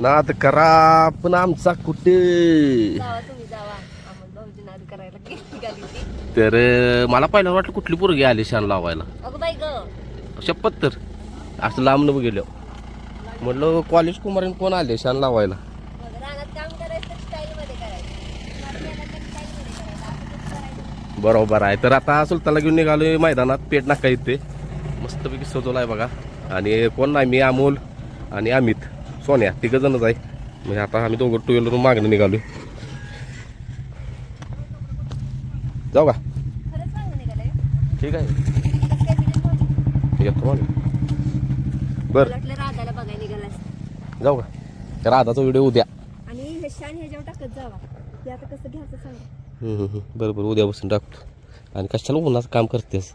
नाद करा पण आमचा कुठे? जावा तुम्ही जावा. अमोल भाऊजी नाद करायला निघाली ती. तर अं, मला पहिल्यांदा वाटलं कुठली पोरगी आली शान लावायला. अगं बाई ग. शपथ तर. असं लांब गेलो म्हटलं कॉलेज कुमारीन कोण आले शान लावायला? मग रानात काम करायचं स्टाईल मध्ये करायचं. आपल्याला तर style मध्ये करायचं. असं कसं करायचं. बरोबर आहे. तर आता सुलतानला घेऊन निघालोय मैदानात. पेट नाका इथे. मस्तपैकी सजवला आहे बघा. आणि कोण नाही मी अमोल आणि अमित. सोन्या तिघं जणच आहे. म्हणजे आता आम्ही दोघं टू व्हीलर मागणं निघालोय. जाऊ का? ठीक आहे. बरं. जाऊ का? राधाचा व्हिडिओ उद्या. हे. बरं बरं. उद्यापासून टाकतो. आणि कशाला उन्हाचं काम करतेस?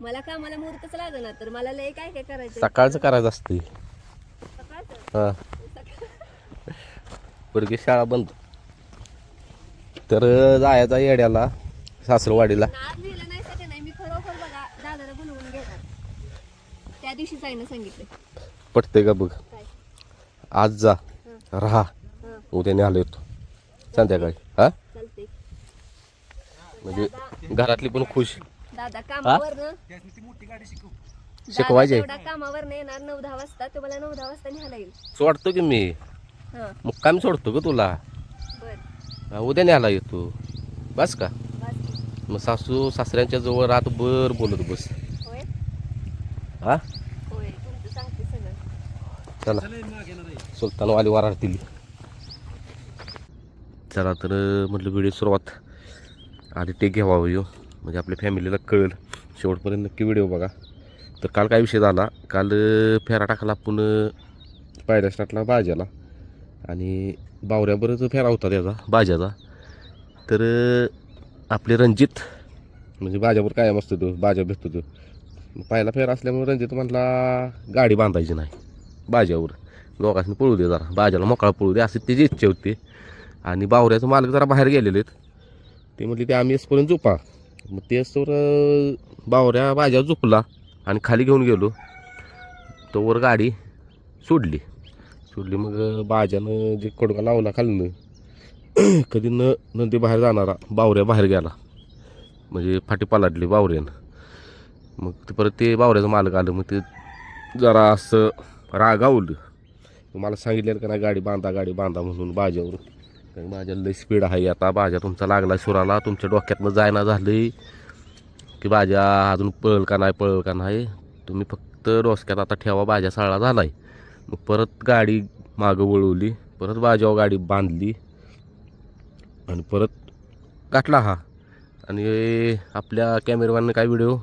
मला कामाला मुहूर्तच लागणार तर मला लय काय काय करायचं सकाळचं करायचं असते सकाळचं? हां. पोरगी शाळा बंद. तर जायचा येड्याला सासरवाडीला. नाद लिहिलं नाही सगळं नाही. मी खरोखर बघा दादाला बोलवून घेणार. त्या दिवशी जाईन सांगितलं पटते का बघ? काय? आज जा. राहा. हं. उद्या आलो येतो. संध्याकाळी. हा? चालते म्हणजे घरातली पण खुश. दादा कामावर शिकवायचे? कामावर येणार नऊ दहा वाजता तो मला नऊ दहा वाजता न्यायला येईल. सोडतो की मी? मुक्कामी सोडतो ग तुला? उद्या न्यायला येतो बस का? मग सासू सासऱ्यांच्या जवळ रातभर बोलत बस. हा? चला. सुलतानवाली वारार दिली. चला तर म्हटलं व्हिडिओ सुरुवात. आधी ते घ्यावा येऊ म्हणजे आपल्या फॅमिलीला कळेल. शेवटपर्यंत नक्की व्हिडिओ बघा. तर काल काय विषय झाला? काल फेरा टाकला आपण पायऱ्या पहिल्या स्टार्टला भाज्याला आणि बावऱ्याबरच फेरा होता त्याचा भाज्याचा तर आपले रणजित म्हणजे भाज्यावर कायम असतो तो भाज्या भेटतो तो. पहिला फेरा असल्यामुळे रणजित म्हटला गाडी बांधायची नाही बाज्यावर. लोकांनी पळू दे जरा. बाजाला मोकळा पळू दे. असे त्याची इच्छा होती. आणि बावऱ्याचं मालक जरा बाहेर गेलेले आहेत ते म्हटले ते आम्ही येसपर्यंत झोपा. मग तेच तर बावऱ्या बाजा झोपला आणि खाली घेऊन गेलो. तोवर गाडी सोडली. सोडली मग अं, बाजानं जे कडका लावला खालनं कधी न नदी बाहेर जाणारा बावऱ्या बाहेर गेला. म्हणजे फाटी पालाडली बावऱ्यानं. मग ते परत ते बावऱ्याचं मालक आलं मग ते जरा असं रागावलं. मला सांगितलं का नाही गाडी बांधा गाडी बांधा म्हणून बाजावर कारण माझ्या लई स्पीड आहे. आता भाज्या तुमचा लागला सुराला. तुमच्या डोक्यातनं जायना झालं की भाज्या अजून पळल का नाही पळल का नाही. तुम्ही फक्त डोसक्यात आता ठेवा भाज्या साळा झालाय. मग परत गाडी मागं वळवली. परत भाज्यावर गाडी बांधली. आणि परत गाठला हा. आणि आपल्या कॅमेरामॅननं काय व्हिडिओ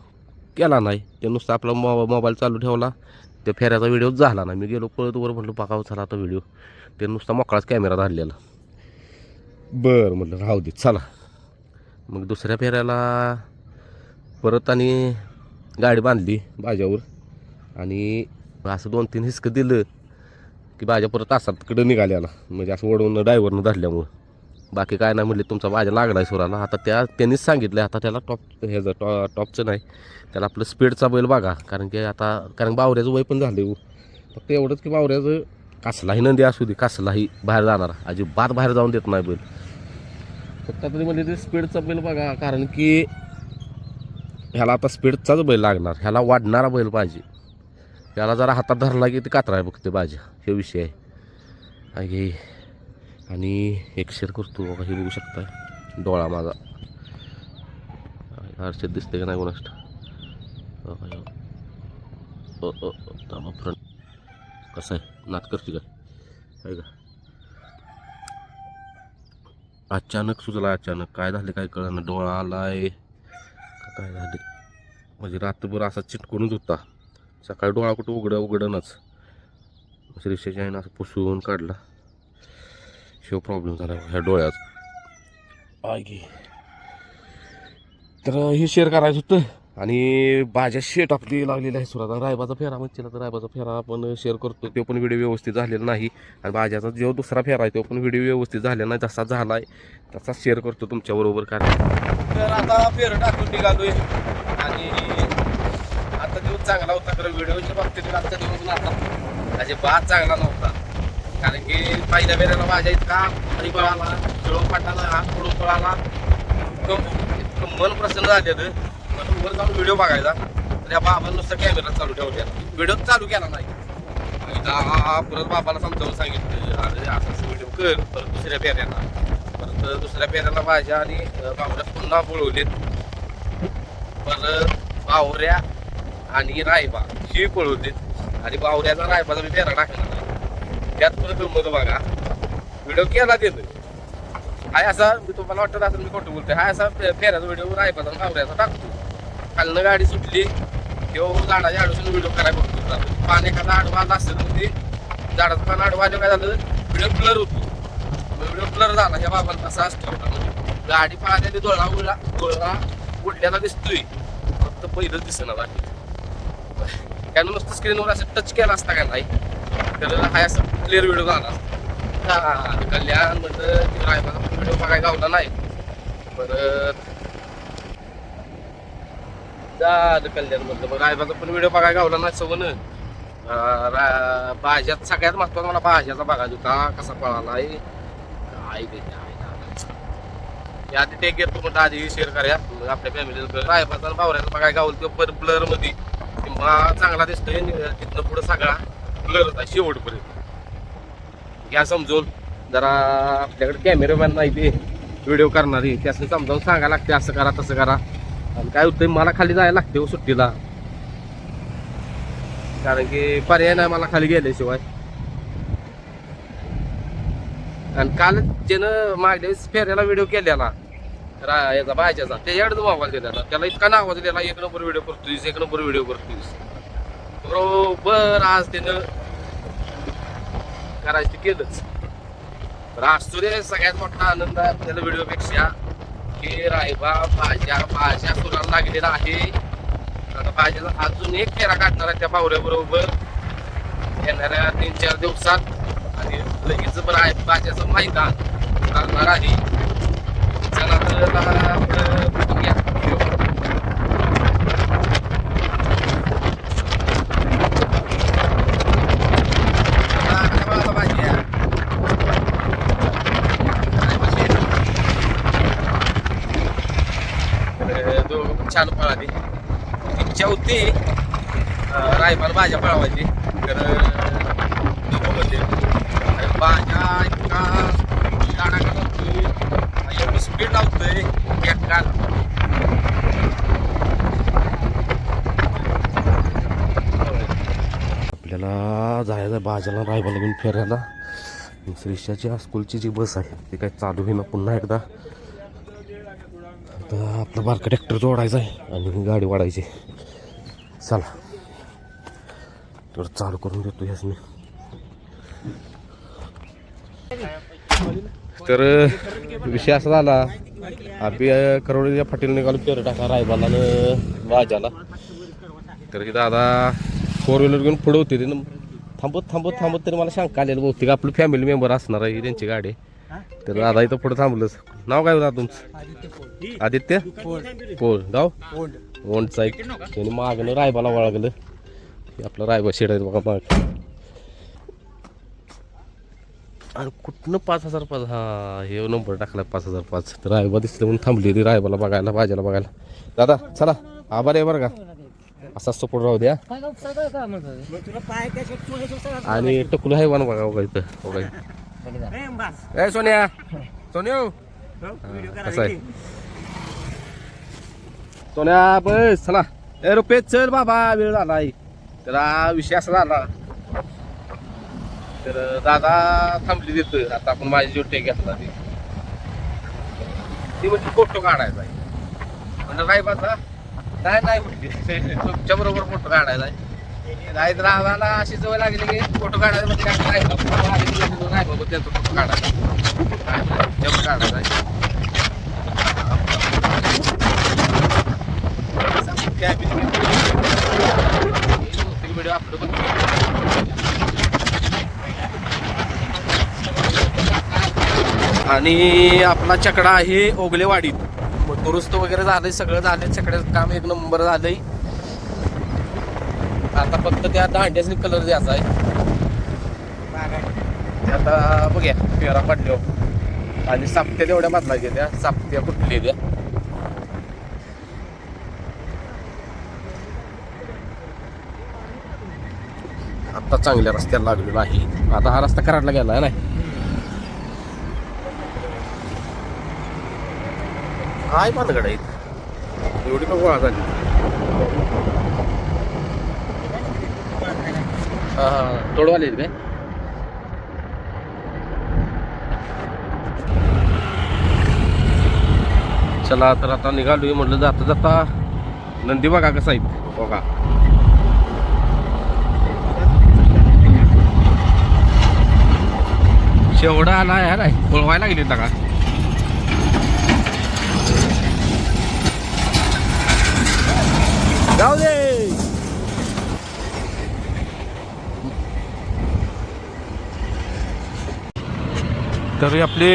केला नाही. ते नुसतं आपला मो मोबाईल चालू ठेवला. त्या फेऱ्याचा व्हिडिओ झाला नाही. मी गेलो पळत वर म्हटलं पाकाव हो, चला आता व्हिडिओ ते नुसता मोकळाच कॅमेरा झालेला बरं म्हटलं राहू दे चला. मग दुसऱ्या फेऱ्याला परत आणि गाडी बांधली भाज्यावर आणि असं दोन तीन हिसकं दिलं की भाज्या परत तासात तिकडं निघाल्याला म्हणजे असं ओढवून ड्रायव्हरनं धरल्यामुळं. बाकी काय नाही म्हणले तुमचा बाजा लागलाय सुराला आता त्या त्यांनीच सांगितलं आता त्याला टॉप ह्याचं टॉ टॉपचं नाही त्याला आपलं स्पीडचा बैल बघा. कारण की आता कारण बावऱ्याचं वय पण झालं हो. फक्त एवढंच की बावऱ्याचं कसलाही नंदी असू दे कसलाही बाहेर जाणार. अजिबात बाहेर जाऊन देत नाही बैल. फक्त आता ते म्हणजे ते स्पीडचा बैल बघा कारण की ह्याला आता स्पीडचाच बैल लागणार. ह्याला वाढणारा बैल पाहिजे. ह्याला जरा हातात धरला की ते कातराय बघते भाज्या हे विषय आहे. आहे आणि एक शेअर करतो बघा हे बघू शकताय. डोळा माझा. हर्षद दिसते का नाही कोणाष्ट फ्रंट. कसं आहे? नात करते काय आहे का? अचानक सुचला अचानक. काय झाले काय कळलं डोळा आलाय. काय झाले? म्हणजे रात्रभर असा चिटकूनच होता. सकाळी डोळा कुठं उघड उघडनच. रिक्षाच्या आईनं असं पुसून काढला. शिव प्रॉब्लेम झाला ह्या डोळ्यात. आय गे. तर हे शेअर करायचं होतं. आणि भाज्या शेट आपली लागलेली आहे सुरात. रायबाचा फेरा म्हणतील तर रायबाचा फेरा आपण शेअर करतो. तो पण व्हिडिओ व्यवस्थित झालेला नाही. आणि भाज्याचा जो दुसरा फेरा आहे तो पण व्हिडिओ व्यवस्थित झालेला नाही. जसा झाला आहे तसा शेअर करतो तुमच्याबरोबर काय तर आता फेर टाकून निघालोय. आणि आता दिवस चांगला होता खरं. व्हिडिओच्या बाबतीत आजचा दिवस आता अजिबात चांगला नव्हता. कारण की पहिल्या वेळेला माझ्या इतका हरिबळाला पळाला. खेळून पाटाला मन प्रसन्न झालेलं. म्हणून वर जाऊन व्हिडिओ बघायचा. तर या बाबाला नुसतं कॅमेरा चालू ठेवल्या व्हिडिओ चालू केला नाही. परत बाबाला समजावून सांगितलं अरे असं व्हिडिओ कर. परत दुसऱ्या फेऱ्याला परत दुसऱ्या पेऱ्याला माझ्या आणि बावऱ्या पुन्हा पळवलेत परत बावऱ्या आणि रायबा ही पळवलेत आणि बावऱ्याचा रायबाचा मी पेरा टाकला नाही. त्यात परत गंमत बघा. व्हिडिओ केला देतो हाय असा मी तुम्हाला वाटत असेल मी खोटं बोलतोय. हाय असा फेऱ्याचा व्हिडिओ रायबाचा बावऱ्याचा टाकतो. खालनं गाडी सुटली किंवा झाडाच्या आडूसून व्हिडिओ करायला बघतो पाणी एखादा आडवा असेल तर ते झाडाचं पान आडवा काय झालं व्हिडिओ ब्लर होतो व्हिडिओ ब्लर झाला या बाबाला तसा असतो गाडी पाहण्याने डोळा उडला डोळा उडल्याला दिसतोय फक्त पहिलंच दिसेना बाकी त्यानं नुसतं स्क्रीनवर असं टच केला असता का नाही तर हा असं क्लिअर व्हिडिओ झाला असता. कल्याण म्हणलं रायबाचा व्हिडिओ बघायला गावला नाही परत झालं कल्याण मधलं मग रायबाचा पण व्हिडिओ बघायला गावला नाही सवन भाज्यात सगळ्यात महत्त्वाचा मला भाज्याचा बघायचा होता. कसा पळाला आहे? काय ते ते. आधी टेक घेतो म्हणलं आधी शेअर करूया. मग आपल्या फॅमिलीला रायबाचा भावऱ्याचा बघाय बघायला गावलं तो पर ब्लरमध्ये. किंवा चांगला दिसतोय तिथनं पुढं सगळा ब्लर होता शेवटपर्यंत. घ्या समजून. जरा आपल्याकडे कॅमेरामॅन नाही ते. व्हिडिओ करणारी. त्यासनी समजावून सांगायला लागते असं करा तसं करा. आणि काय होतंय मला खाली जायला लागते हो सुट्टीला. कारण की पर्याय नाही मला खाली गेल्याशिवाय. आणि काल ज्यानं मागल्या वेळेस फेऱ्याला व्हिडिओ केलेला रा- याचा भाज्याचा त्याच्याकडे मोबाईल दिलेला. त्याला इतका नावाज दिलेला एक नंबर व्हिडिओ करतोयस एक नंबर व्हिडिओ करतोयस. बरोबर आज त्यानं करायचं ते केलंच. तर आज सगळ्यात मोठा आनंद आहे आपल्याला व्हिडिओपेक्षा की रायबा भाज्या भाज्या सुराला लागलेला आहे? आता भाज्याला अजून एक फेरा काढणार आहे त्या पावऱ्याबरोबर. येणाऱ्या तीन चार दिवसात. आणि लगेच पण आहे भाज्याचं मैदान लागणार आहे. चला तर आता पुढं बघूया व्हिडिओ. आता काय बघा भाजी आहे. काय भाजी आहे? तर दोघं पण छान पळाली. इच्छा होती अं, रायबाला भाज्या पळवायची. तर नको भाज्या इतका गाडा लावतोय एवढी स्पीड लावतोय एका आपल्याला जायचं भाज्याला रायबाला घेऊन फिरायला. श्रीषाची स्कूलची जी बस आहे ती काय चालू होईना पुन्हा एकदा. आता आपला बारका ट्रॅक्टर जोडायचा आहे आणि गाडी वाढायची. चला. तर चालू करून देतो याच मी. तर विषय असा झाला आम्ही करोडीच्या फाटील निघालो पेर टाका रायबाला आणि भाज्याला तर की दादा फोर व्हीलर घेऊन पुढे होती थांबत थांबत थांबत तरी मला शंका आलेलं बहुतेक. आपलं फॅमिली मेंबर असणार आहे त्यांची गाडी तर दादा इथं पुढे थांबलंच. नाव काय होतं तुमचं? आदित्य? पोळ. गाव? ओंडचा एक. त्यांनी मागणं रायबाला वळगलं. आपलं रायबा शेड आहे बघा माग आणि कुठनं पाच हजार पाच हा हे नंबर टाकला पाच हजार पाच. तर रायबा दिसलं म्हणून थांबली ती रायबाला बघायला भाज्याला बघायला. दादा चला. आभार आहे बरं का. असा सपोर्ट राहू द्या. आणि टकुलं आहे बघा बघा इथं. बघा. ए सोन्या सोन्या हो. हा, कसं आहे सोन्या बस चला ए रुपये चल बाबा वेळ झाला आहे तर हा विषय असा झाला तर दादा थांबली देतोय आता आपण माझी जो टेक घेतला ती ती म्हणजे फोटो काढायचा आहे म्हणजे रायबाचा नाही नाही म्हटली तुमच्या बरोबर फोटो काढायचा आहे नाही तर आम्हाला अशी जवळ लागली की फोटो काढायला म्हणजे काय रायबा नाही बाबा त्यांचा फोटो काढायचा. तेवढं काढायचा व्हिडिओ अपलोड आणि आपला चकडा आहे ओगलेवाडीत. मग दुरुस्त वगैरे झालंय सगळं झालंय सगळं काम एक नंबर झालंय. आता फक्त त्या दांड्यासनी कलर द्यायचा आहे. आता बघूया फेरा पडल्या आणि साप्त्या तेवढ्या बदलायच्या त्या साप्त्या कुठल्या त्या? आता चांगल्या रस्त्याला लागलेला आहे. आता हा रस्ता कराडला गेला नाही आहे पानगड आहेत एवढी का गोळा झाली तोडवाले आहेत काय चला तर आता निघालोय म्हटलं जाता जाता. नंदी बघा कसा आहे. बघा. शेवडा आला यार ओळवायला लागली का? जाऊ दे. तर हे आपले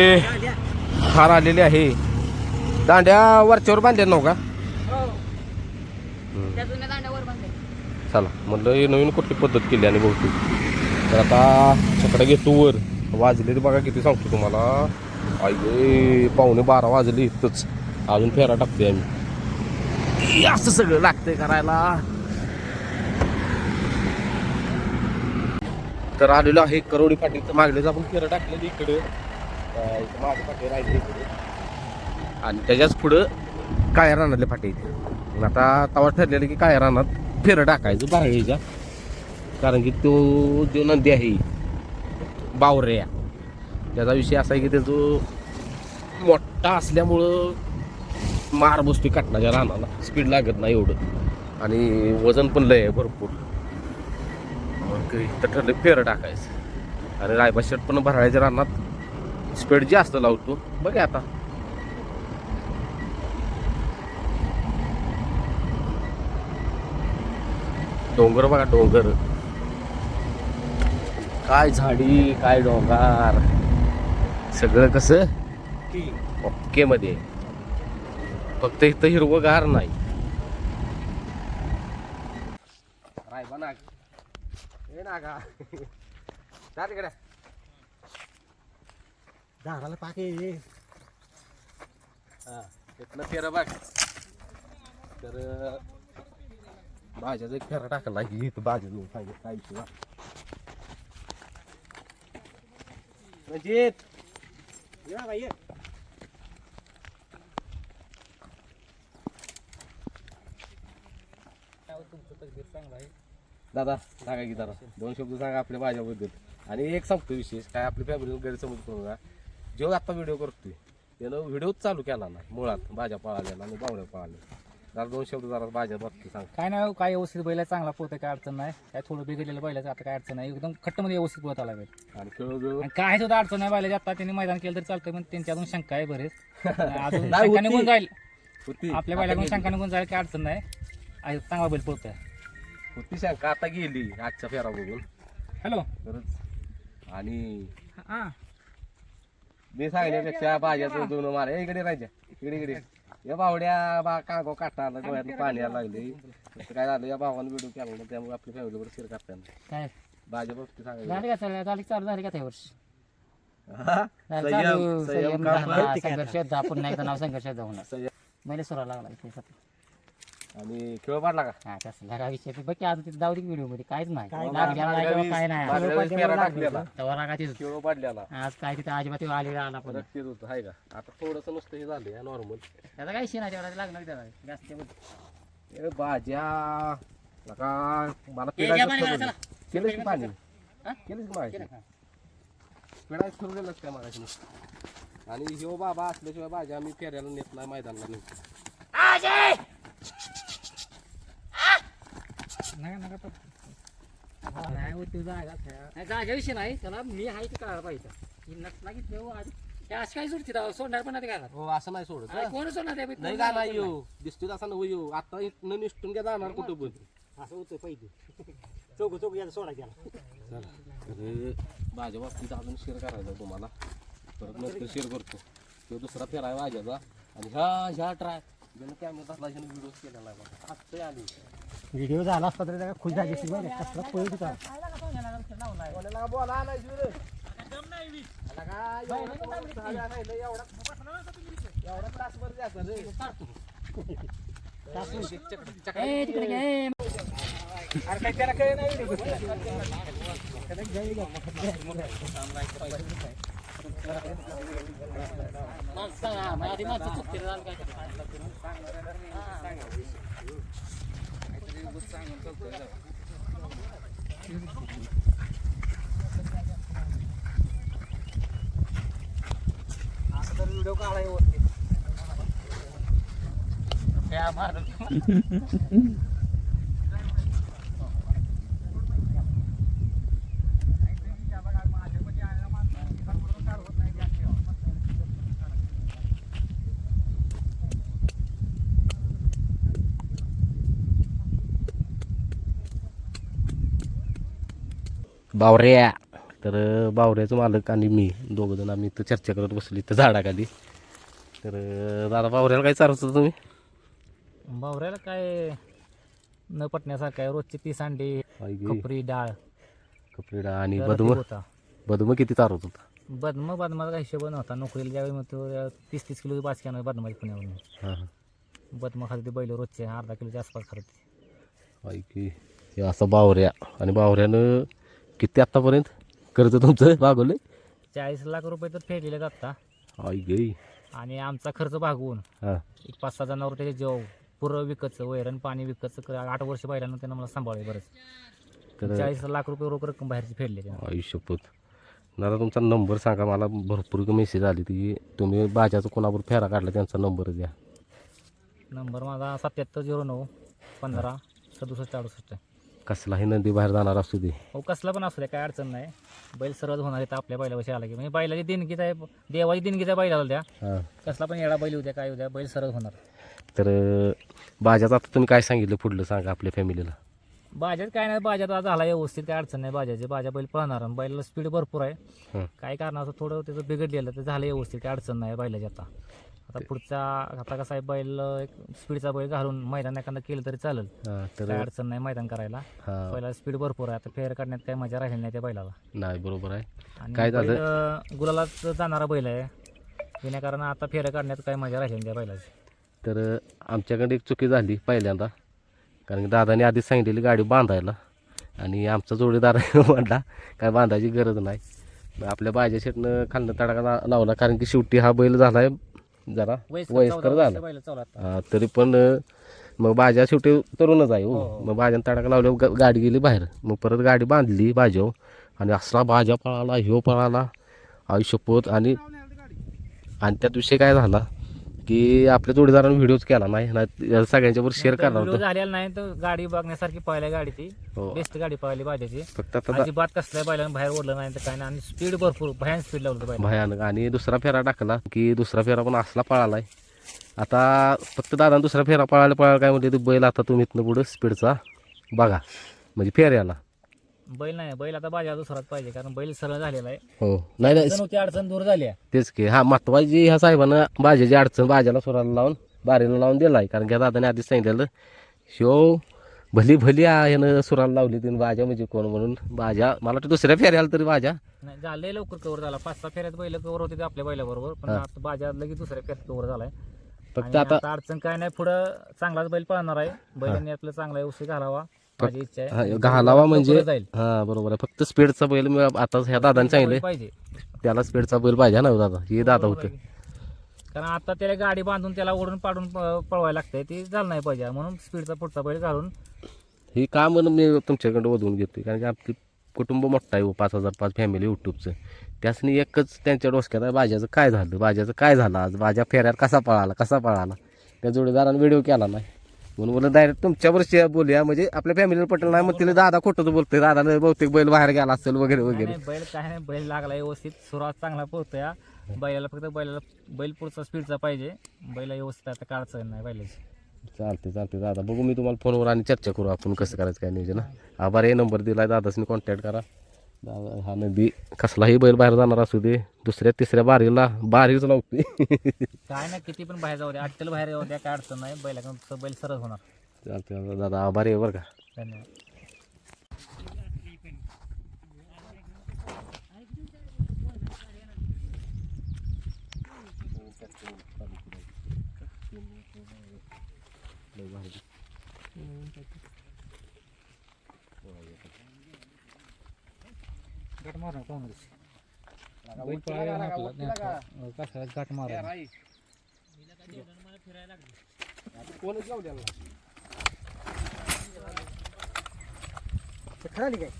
फार आलेले आहे. दांड्या वरच्यावर बांधल्या नव्ह का? बांधले चला म्हणलं हे नवीन कुठली पद्धत केली आणि बहुतेक. तर आता छकडा घेतो वर. वाजले ते बघा किती सांगतो तुम्हाला. आई गे, पावणे बारा वाजले इथंच. अजून फेरा टाकतोय आम्ही. हे असं सगळं लागतंय करायला. तर आलेलो आहे करोडी पाटील तर मागलेच आपण फेरा टाकलेलं इकडे. अं, इथं पाठी राहिले आणि त्याच्याच पुढं काय रानातले फाटे इथे. आता तवा ठरलेलं की काय रानात फेरं टाकायचं बाहेरच्या कारण की तो जो नंदी आहे बावऱ्या त्याचा विषय असा आहे की त्याचं मोठा असल्यामुळं मार बसतोय काटण्याच्या रानाला. स्पीड लागत नाही एवढं. आणि वजन पण लय आहे भरपूर. मग इथं ठरलं फेरं टाकायचं. आणि रायबा शर्ट पण भरायच्या रानात स्पीड जास्त लावतो. बघा आता. डोंगर बघा डोंगर. काय झाडी काय डोंगर. सगळं कसं? ओके मध्ये. फक्त इथं हिरवगार नाही. रायबा नाग. ए नागा झाडाला पाके हा. फेरा बाग. तर भाज्याचा एक फेरा टाकला की इथं भाज्या घेऊन पाहिजे काय विषय नाही. या बाई ये. दादा सांगा की दादा दोन शब्द सांगा आपल्या भाज्याबद्दल. आणि एक सांगतो विशेष काय आपली फॅमिली गैरसमज करू नका. जो आता व्हिडिओ करतोय त्यानं व्हिडिओच चालू केला नाही मुळात भाज्या पळाल्या आणि बावड्या पळाल्या. जरा दोन शब्द जरा भाज्या बाबतीत सांग. काय नाही हो, काय व्यवस्थित बैला चांगला पोहत काय अडचण नाही. काय थोडं बिघडलेलं बैलाचं आता काय अडचण नाही. एकदम खट्टमध्ये व्यवस्थित पोहत आला बैल. आणि खेळ बिळ आणि काय सुद्धा अडचण नाही बैलाची आता त्यांनी मैदान केलं तरी चालतंय पण त्यांची अजून शंका आहे बरेच. अजून नाही, शंका होती. निघून जाईल. होती. आपल्या आता बैलाकडून गेली. शंका निघून जाईल काय अडचण नाही. आहे, चांगला बैल पोहतोय. होती शंका आता गेली आजच्या फेरा बघून. हॅलो. खरंच. आणि हां. मी सांगण्यापेक्षा भाज्याचं दोन मार. इकडे राहायच्या इकडे इकडे. या बावड्या बा कागो काटा आला डोळ्यात पाणी यायला लागले काय झालं या भावानं व्हिडिओ केला त्यामुळे आपल्या फॅमिलीवर शेअर करताना काय? भाज्या बाबतीत झाली चालू झाली का त्या वर्षी. संघर्ष आपण नाही नाव संघर्ष जाऊन संयम. मैले सुरा लागला इथे. आणि खेळ पाडला का? हा काय विषय बघ की आज तिथे जाऊ दे व्हिडिओमध्ये काहीच नाही. काय लागलेला नाही काय मागल्या वेळेस नाही फेरा टाकलेला. तेव्हा खेळ पाडल्याला होतं. आज काय तिथे अजिबात आलेला आला पण. रक्त येत होतं हाय का? आता थोडंसं नुसतं हे झालं नॉर्मल त्याचा काही शिना तेवढा लागणार त्याला. जास्त. ए भाज्या. नका मला ए, घ्या पाणी की पाणी? हा? केलंच की मागाशी हा. पिढायचं ठरलेलंच काय मागाशी नुसतं? आणि ह्यो बाबा असल्याशिवाय भाज्या आम्ही फेऱ्याला नेत नाही मैदानाला नेत नका. नाही हो, खेळ? त्याला मी आहे ते कळायला पाहिजे. ही नसला की ठेव आज हे असं काय सोडणार पण नाही काय हो असं नाही सोडत कोण सोडणार ते? नाही का नाही येऊ. दिसतोय असा नको येऊ. आता इथनं निष्ठून घ्या जाणार कुठं पण. असं होतं पाहिजे. चौक चौक याचा सोडा गेला चला. अरे माझ्या बाबतीत अजून शेअर करायचा तुम्हाला. परत नंतर शेअर करतो. तो दुसरा फेरा आहे माझ्याचा. आणि ह्या ह्या ट्राय ज्यानं कॅमेरा धरला ह्यानं व्हिडिओ केलेला आहे बघा. आत्ताही आली. व्हिडिओ झाला असता तरी त्याला खुश झाली असती बरं. कसला पळत होता. कोणाला बोला नाही व्हिडिओ काढा व्यवस्थित त्या मारत बावऱ्या. तर बावऱ्याचं मालक आणि मी दोघं जण आम्ही इथं चर्चा करत बसली इथं झाडाखाली. तर दादा बावऱ्याला काय चालवत होता तुम्ही? बावऱ्याला काय न पटण्यासारखं आहे. रोजची तीस अंडी आई गे, खपरी डाळ. कपडे आणि बदम? ते होता. बदम किती चालवत होता बदम बदमाचा काही हिशोब नव्हता. नोकरीला ज्यावेळी मग तो तीस तीस किलो बाच आणा बदमाची पुण्यावरून हां हां. बदम खाते ते बैल रोजचे अर्धा किलोच्या आसपास खाते आई की हे असं बावऱ्या. आणि बावऱ्यानं किती आत्तापर्यंत कर्ज तुमचं भागवलं चाळीस लाख रुपये तर फेडलेले आता आई गे. आणि आमचा खर्च भागवून हां. एक पाच सहा जणांवर त्याचे जेव पुरं विकतचं वैरण पाणी विकतचं क- आठ वर्ष पाहिल्यानं त्यानं मला सांभाळले बरंच तर चाळीस लाख रुपये रोख रक्कम बाहेरची फेडले त्यानं. शपथ. दादा तुमचा नंबर सांगा. मला भरपूर मेसेज आली ती. तुम्ही बाजाचा कोणावर फेरा काढला त्यांचा नंबर द्या. नंबर माझा सत्याहत्तर झिरो नऊ पंधरा सदुसष्ट अडुसष्ट. कसलाही नंदी बाहेर जाणार असू दे. हो कसला पण असू द्या काय अडचण नाही. बैल सरळ होणार आहे तर आपल्या बैलापाशी आला की. म्हणजे बैलाची देणगीच आहे देवाची देणगीच आहे बैलाला द्या. हां. कसला पण येडा बैल उद्या काय उद्या बैल सरळ होणार. तर बाजाचं आता तुम्ही काय सांगितलं पुढलं सांगा आपल्या फॅमिलीला? बाजात काय नाही बाजात आज झाला व्यवस्थित काय अडचण नाही बाजाची बाजा बैल पळणार आणि बैलाला स्पीड भरपूर आहे. हं. काय कारणाचं थोडं त्याचं बिघडलेलं तर झालं व्यवस्थित काय अडचण नाही बैलाची आता. आता पुढचा आता कसा आहे बैल एक स्पीडचा बैल घालून मैदान एखादा केलं तरी चालेल. हां तर काय अडचण नाही मैदान करायला. हां. बैलाला स्पीड भरपूर आहे. आता फेर काढण्यात काही मजा राहिली नाही त्या बैलाला. नाही बरोबर आहे. आणि काय झालं? बैल, अं, गुलालात जाणारा बैल आहे. विनाकारण आता फेऱ्या काढण्यात काही मजा राहिली नाही त्या बैलाची. तर आमच्याकडे एक चुकी झाली पहिल्यांदा. कारण की दादाने आधीच सांगितलेली गाडी बांधायला. आणि आमचा जोडीदार म्हणला काय बांधायची गरज नाही. मग आपल्या बाजा शेटनं खालनं तडाखा ला- लावला. कारण की शेवटी हा बैल झाला आहे जरा वयस्कर झाला. हा, तरी पण मग बाजा शेवटी तरुणच आहे हो. हो. मग बाजाने तडाखा लावल्यावर गाडी गेली बाहेर. मग परत गाडी बांधली बाजाव आणि असला बाजा पळाला ह्यो पळाला आयुष्यपोत आणि आणि त्यात विषय काय झाला? की आपल्या जोडीदारानं व्हिडिओच केला नाही नाही सगळ्यांच्या वर शेअर करणार व्हिडिओ होतं. झालेला नाही तर गाडी बघण्यासारखी पहिल्या गाडी ती हो. बेस्ट गाडी पाहिली बाजाची फक्त आता अजिबात कसल्या बैलानं बाहेर ओढलं नाही तर काय नाही. आणि स्पीड भरपूर भयान स्पीड लावलं भयानक. आणि दुसरा फेरा टाकला की दुसरा फेरा पण असला पळालाय. आता फक्त दादा दुसरा फेरा पळायला पळायला काय म्हणते ते बैल आता तुम्ही इथनं पुढं स्पीडचा बघा. म्हणजे फेऱ्याला. बैल नाही बैल आता बाजा दुसराच पाहिजे कारण बैल सरळ झालेला आहे. हो. नाही नाही अडचण होती अडचण दूर झाली आहे. तेच की हा महत्वाची ह्या साहेबानं बाजाची अडचण बाजाला सोराला लावून बारीला लावून दिलाय. कारण की दादाने आधीच सांगितलेलं ह्यो भली भली आ- यानं सुराला लावली तिने बाजा म्हणजे कोण म्हणून? बाजा मला वाटतं दुसऱ्या फेऱ्याला तरी बाजा. नाही झालंय लवकर कव्हर झाला. पाच सहा फेऱ्यात बैल कव्हर होते ते आपल्या बैलाबरोबर पण. आता बाजा लगेच दुसऱ्या फेऱ्यात कव्हर झालाय. फक्त आणि आता आता अडचण काय नाही पुढं चांगलाच बैल पळणार आहे. बैलांनी आपलं चांगला व्यवस्थित घालावा. माझी इच्छा हा, आहे घालावा म्हणजे लवकरच जाईल. हा बरोबर आहे. फक्त स्पीडचा बैल मी आता ह्या दादाने सांगितलं. पाहिजे. त्याला स्पीडचा बैल पाहिजे ना हो दादा. हे दादा होतं. कारण आता त्याला गाडी बांधून त्याला ओढून पाडून प- पळवायला लागतंय. ते झालं नाही पाहिजे. म्हणून स्पीडचा पुढचा बैल घालून हे का म्हणून मी तुमच्याकडे ओढवून घेतोय. कारण की आपली कुटुंब मोठं आहे हो, पाच हजार पाच फॅमिली यूट्यूबचं. त्यासनी एकच त्यांच्या डोसक्यात आहे भाज्याचं काय झालं? भाज्याचं काय झालं आज? भाज्या फेऱ्यात कसा पळाला? कसा पळाला? त्या जोडीदारानं व्हिडिओ केला नाही. म्हणून बोललं डायरेक्ट तुमच्यावर share बोलूया. म्हणजे आपल्या फॅमिलीला पटेल नाही मग तिला दादा खोटं बोलतोय. दादानं बहुतेक बैल बाहेर गेला असेल वगैरे वगैरे. नाही, बैल काय नाही बैल लागला व्यवस्थित. सुरुवात चांगला पोहतोय. बैलाला फक्त बैलाला बैल पुढचा स्पीडचा पाहिजे. बैला व्यवस्थित आता काढचं नाही बैलाची. चालते चालते दादा बघू मी तुम्हाला फोनवर आणि चर्चा करू आपण कसं करायचं काय नियोजन. आभार हे नंबर दिलाय. दादासनी कॉन्टॅक्ट करा. दादा हा नदी कसलाही बैल बाहेर जाणार असू दे दुसऱ्या तिसऱ्या बारीला बारीच लावते. काय ना किती पण बाहेर जाऊ दे अट्टल बाहेर जाऊ द्या काय अडचण नाही बैल बैल सरस होणार. चालते दादा आभारी आहे बरं का? धन्यवाद. गाठ मारणार काँग्रेस बैल पळाला ना आपला, नाही आपला, कशाला गाठ मारा कोणच लावू द्याला खाली काय?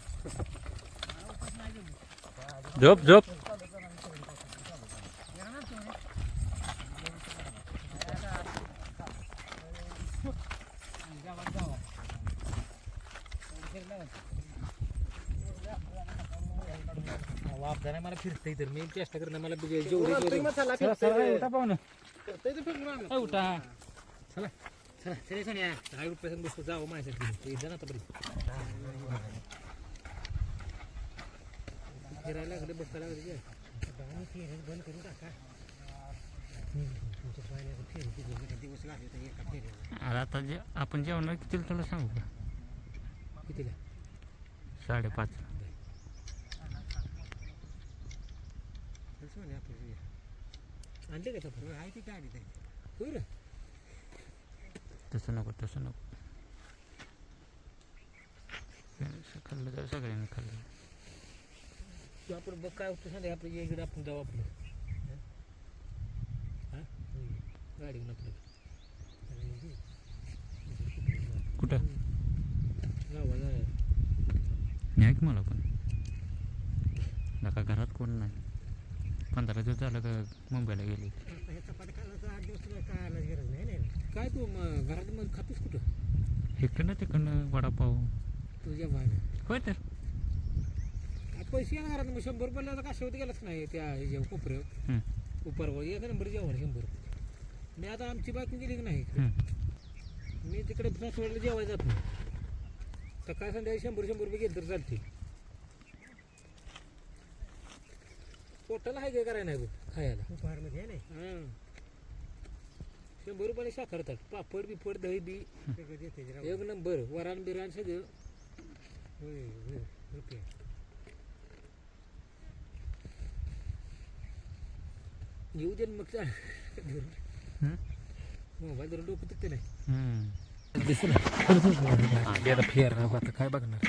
झोप झोप. वापदा नाही मला फिरता तर मी चेष्टा करणार मला जेवढी उठा चला चला चला सोन्या. दहा रुपये बसतो जावं माझ्यासाठी. ते जण आता बरी. फिरायला लागले बसायला लागले. बंद करून टाका. तर आता जे आपण जेवणार किती तुला सांगू का? कितीला? साडेपाच आणले का चपाती आहे ती काय आणली होय रे. तसं नको तसं नको. खाल्लं तर सगळ्यांनी खाल्लं. तू आपण बघ काय होतं सांगा आपलं इकडे आपण जाऊ आपलं. हा? गाडी घेऊन आपलं. कुठं? गावाला. न्याय की मला पण. नका घरात कोण नाही. पंधरा दिवस झालं का मुंबईला गेले. काय तू मग घरात मग खातोस कुठं? इकडनं तिकडनं वडापाव. तुझ्या भावाने. होय तर. पैसे येणार घरात मग शंभर रुपयाला आता काशावरती गेलाच नाही त्या ह्याच्या कोपऱ्यावर? उपरवर एक नंबर जेवण शंभर रुपये. मी आता आमची बायको गेली की नाही. मी तिकडे सासवडला जेवायला जात. नाही सकाळ संध्याकाळी शंभर शंभर रुपये गेले तर चालते पोटाला आहे काय करायला नाही बघ खायला? उपहारमध्ये नाही शंभर रुपयाला साखर ताट पापड बिपड दही बी. एक नंबर वरान बिरान सगळं. रुपये. येऊ दे ना मग चाल. हं? मोबाईल धरून डोकं तिकते नाही हं. दिसलं. आता फेर आता काय बघणार?